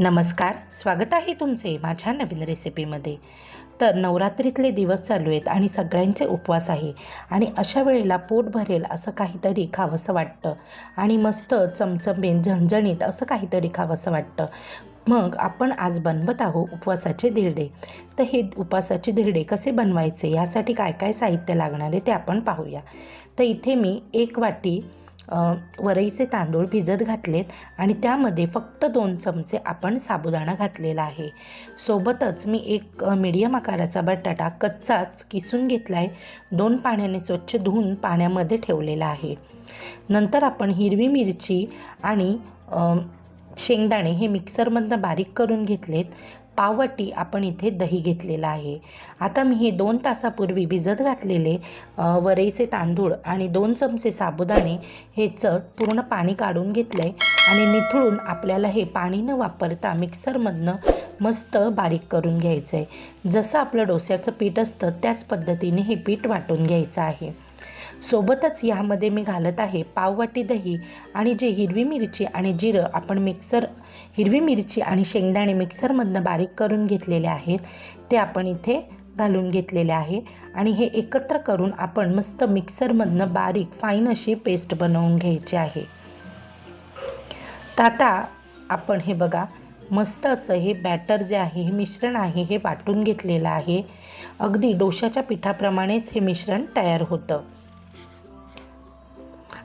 नमस्कार स्वागत आहे तुमचे माझ्या नवीन रेसिपीमध्ये. तर नवरात्रीतले दिवस चालू आहेत आणि सगळ्यांचे उपवास आहे आणि अशा वेळेला पोट भरेल असं काहीतरी खावंसं वाटतं आणि मस्त चमचमीत झणझणीत असं काहीतरी खावंसं वाटतं. मग आपण आज बनवत आहोत उपवासाचे धिरडे. तर हे उपवासाचे धिरडे कसे बनवायचे? यासाठी काय काय साहित्य लागणार आहे ते आपण पाहूया. तर इथे मी एक वाटी वरईचे तांदूळ भिजत घातलेत आणि त्यामध्ये फक्त दोन चमचे आपण साबुदाणा घातलेला आहे. सोबतच मी एक मीडियम आकाराचा बटाटा कच्चाच किसून घेतला आहे दोन पाण्याने स्वच्छ धुवून पाण्यामध्ये ठेवलेला आहे. नंतर आपण हिरवी मिरची आणि शेंगदाणे हे मिक्सरमधनं बारीक करून घेतलेत. पाववाटी आपण इथे दही घेतलेलं आहे. आता मी हे दोन तासापूर्वी भिजत घातलेले वरईचे तांदूळ आणि दोन चमचे साबुदाणे हेचं पूर्ण पाणी काढून घेतलं आहे आणि निथळून आपल्याला हे पाणी न वापरता मिक्सरमधनं मस्त बारीक करून घ्यायचं आहे जसं आपलं डोस्याचं पीठ असतं त्याच पद्धतीने हे पीठ वाटून घ्यायचं आहे. सोबतच यामध्ये मी घालत आहे पाववाटी दही आणि जे हिरवी मिरची आणि जिरं आपण मिक्सर हिरवी मिरची आणि शेंगदाणे मिक्सरमधनं बारीक करून घेतलेले आहेत ते आपण इथे घालून घेतलेले आहे. आणि हे एकत्र करून आपण मस्त मिक्सरमधनं बारीक फाईन अशी पेस्ट बनवून घ्यायची आहे. तर आता आपण हे बघा मस्त असं हे बॅटर जे आहे हे मिश्रण आहे हे वाटून घेतलेलं आहे. अगदी डोशाच्या पिठाप्रमाणेच हे मिश्रण तयार होतं.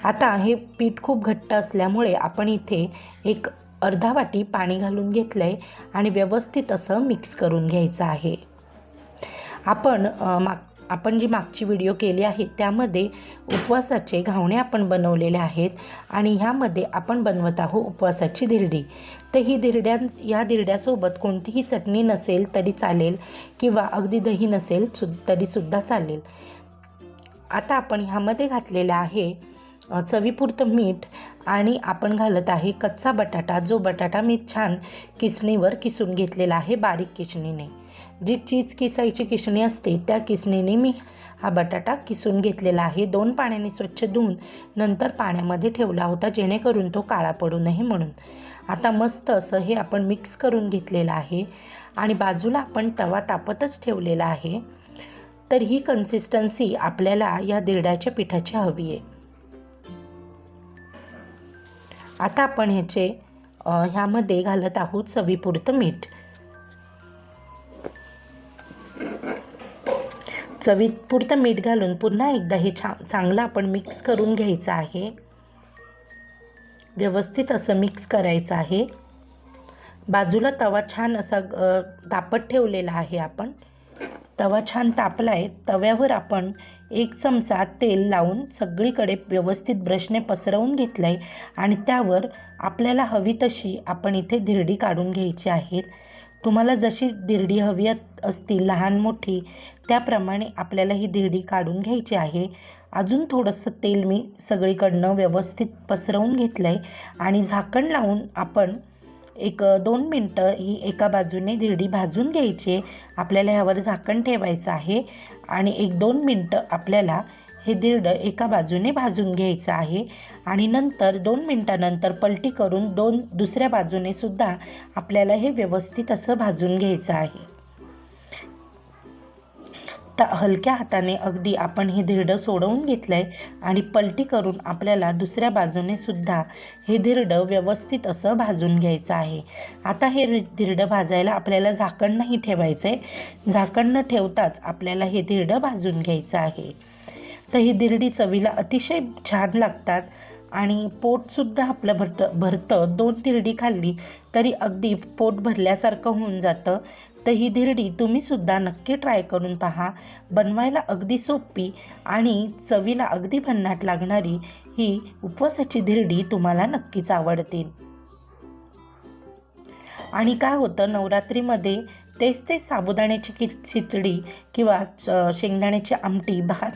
आता हे पीठ खूप घट्ट असल्यामुळे आपण इथे एक अर्धा वाटी पाणी घालून घेतलं आहे आणि व्यवस्थित असं मिक्स करून घ्यायचं आहे. आपण माग आपण जी मागची व्हिडिओ केली आहे त्यामध्ये उपवासाचे घावणे आपण बनवलेले आहेत आणि ह्यामध्ये आपण बनवत आहोत उपवासाची धिरडी तर ही धिरड्या या धिरड्यासोबत कोणतीही चटणी नसेल तरी चालेल किंवा अगदी दही नसेल सु तरीसुद्धा चालेल. आता आपण ह्यामध्ये घातलेलं आहे चवीपुरतं मीठ आणि आपण घालत आहे कच्चा बटाटा. जो बटाटा मी छान किसणीवर किसून घेतलेला आहे बारीक किसणीने. जी चीज किसायची किसणी असते त्या किसणीने मी हा बटाटा किसून घेतलेला आहे. दोन पाण्याने स्वच्छ धुवून नंतर पाण्यामध्ये ठेवला होता जेणेकरून तो काळा पडू नये म्हणून. आता मस्त असं हे आपण मिक्स करून घेतलेलं आहे आणि बाजूला आपण तवा तापतच ठेवलेला आहे. तर ही कन्सिस्टन्सी आपल्याला या दिरड्याच्या पिठाची हवी आहे. आता आपण ह्याचे ह्यामध्ये घालत आहोत चवीपुरतं मीठ. चवीपुरतं मीठ घालून पुन्हा एकदा हे छा चांगलं आपण मिक्स करून घ्यायचं आहे. व्यवस्थित असं मिक्स करायचं आहे. बाजूला तवा छान असा तापत ठेवलेला आहे आपण. तवा छान तापला आहे. तव्यावर आपण एक चमचा तेल लावून सगळीकडे व्यवस्थित ब्रशने पसरवून घेतलं आहे आणि त्यावर आपल्याला हवी तशी आपण इथे धिरडी काढून घ्यायची आहेत तुम्हाला जशी धिरडी हवी अत- असतील लहान मोठी त्याप्रमाणे आपल्याला ही धिरडी काढून घ्यायची आहे. अजून थोडंसं तेल मी सगळीकडनं व्यवस्थित पसरवून घेतलं आहे आणि झाकण लावून आपण एक दोन मिनटं ही एका बाजूने धिरडी भाजून घ्यायची. आपल्याला ह्यावर झाकण ठेवायचं आहे आणि एक दोन मिनटं आपल्याला हे दिरडं एका बाजूने भाजून घ्यायचं आहे. आणि नंतर दोन मिनटानंतर पलटी करून दोन दुसऱ्या बाजूने सुद्धा आपल्याला हे व्यवस्थित असं भाजून घ्यायचं आहे. आता हलक्या हाताने अगदी आपण हे धिरडं सोडवून घेतलं आहे आणि पलटी करून आपल्याला दुसऱ्या बाजूने सुद्धा हे धिरडं व्यवस्थित असं भाजून घ्यायचं आहे. आता हे धिरडं भाजायला आपल्याला झाकण नाही ठेवायचं आहे झाकण न ठेवताच आपल्याला हे धिरडं भाजून घ्यायचं आहे. तर ही धिरडी चवीला अतिशय छान लागतात. आणि पोटसुद्धा आपलं भरतं भरतं. दोन धिरडी खाल्ली तरी अगदी पोट भरल्यासारखं होऊन जातं. तर ही धिरडी तुम्हीसुद्धा नक्की ट्राय करून पहा. बनवायला अगदी सोपी आणि चवीला अगदी भन्नाट लागणारी ही उपवासाची धिरडी तुम्हाला नक्कीच आवडतील. आणि काय होतं नवरात्रीमध्ये तेच तेच साबुदाण्याची कि खिचडी किंवा च- शेंगदाण्याची आमटी भात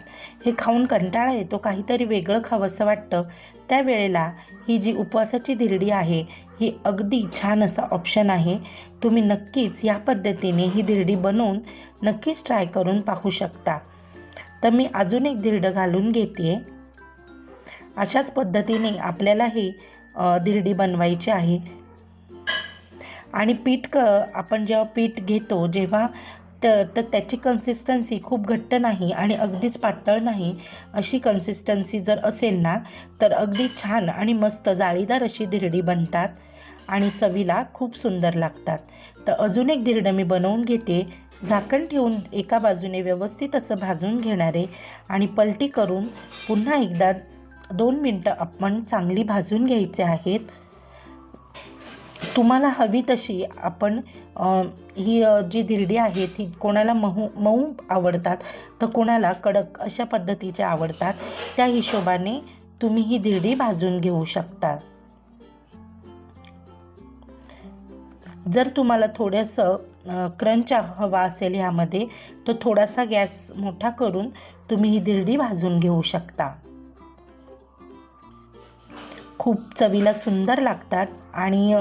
हे खाऊन कंटाळा येतो. काहीतरी वेगळं खावंसं वाटतं. त्यावेळेला ही जी उपवासाची धिरडी आहे ही अगदी छान असा ऑप्शन आहे. तुम्ही नक्कीच या पद्धतीने ही धिरडी बनवून नक्कीच ट्राय करून पाहू शकता. तर मी अजून एक धिरडं घालून घेते अशाच पद्धतीने आपल्याला ही अ, धिरडी बनवायची आहे. आणि पीठ क आपण जेव्हा पीठ घेतो जेव्हा त तर त्याची कन्सिस्टन्सी खूप घट्ट नाही आणि अगदीच पातळ नाही अशी कन्सिस्टन्सी जर असेल ना तर अगदी छान आणि मस्त जाळीदार अशी धिरडी बनतात आणि चवीला खूप सुंदर लागतात. तर अजून एक धिरडं मी बनवून घेते. झाकण ठेवून एका बाजूने व्यवस्थित असं भाजून घेणारे आणि पलटी करून पुन्हा एकदा दोन मिनटं आपण चांगली भाजून घ्यायचे आहेत. तुम्हाला हवी तशी आपण ही जी धिरडी आहे ती कोणाला महू मऊ आवडतात तर कोणाला कडक अशा पद्धतीच्या आवडतात त्या हिशोबाने तुम्ही ही धिरडी भाजून घेऊ शकता. जर तुम्हाला थोडंसं क्रंच हवा असेल ह्यामध्ये तर थोडासा गॅस मोठा करून तुम्ही ही धिरडी भाजून घेऊ शकता. खूप चवीला सुंदर लागतात. आणि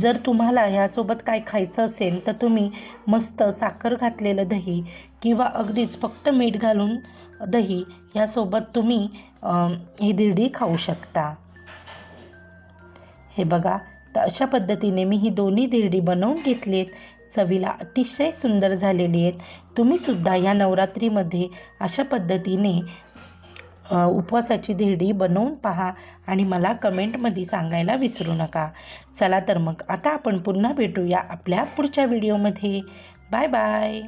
जर तुम्हाला ह्यासोबत काय खायचं असेल तर तुम्ही मस्त साखर घातलेलं दही किंवा अगदीच फक्त मीठ घालून दही ह्यासोबत तुम्ही ही धिरडी खाऊ शकता. हे बघा तर अशा पद्धतीने मी ही दोन्ही दिरडी बनवून घेतली आहेत चवीला अतिशय सुंदर झालेली आहेत. तुम्हीसुद्धा या नवरात्रीमध्ये अशा पद्धतीने उपवासाची धिरडी बनवून पहा आणि मला कमेंटमध्ये सांगायला विसरू नका. चला तर मग आता आपण पुन्हा भेटूया आपल्या पुढच्या व्हिडिओमध्ये. Bye bye.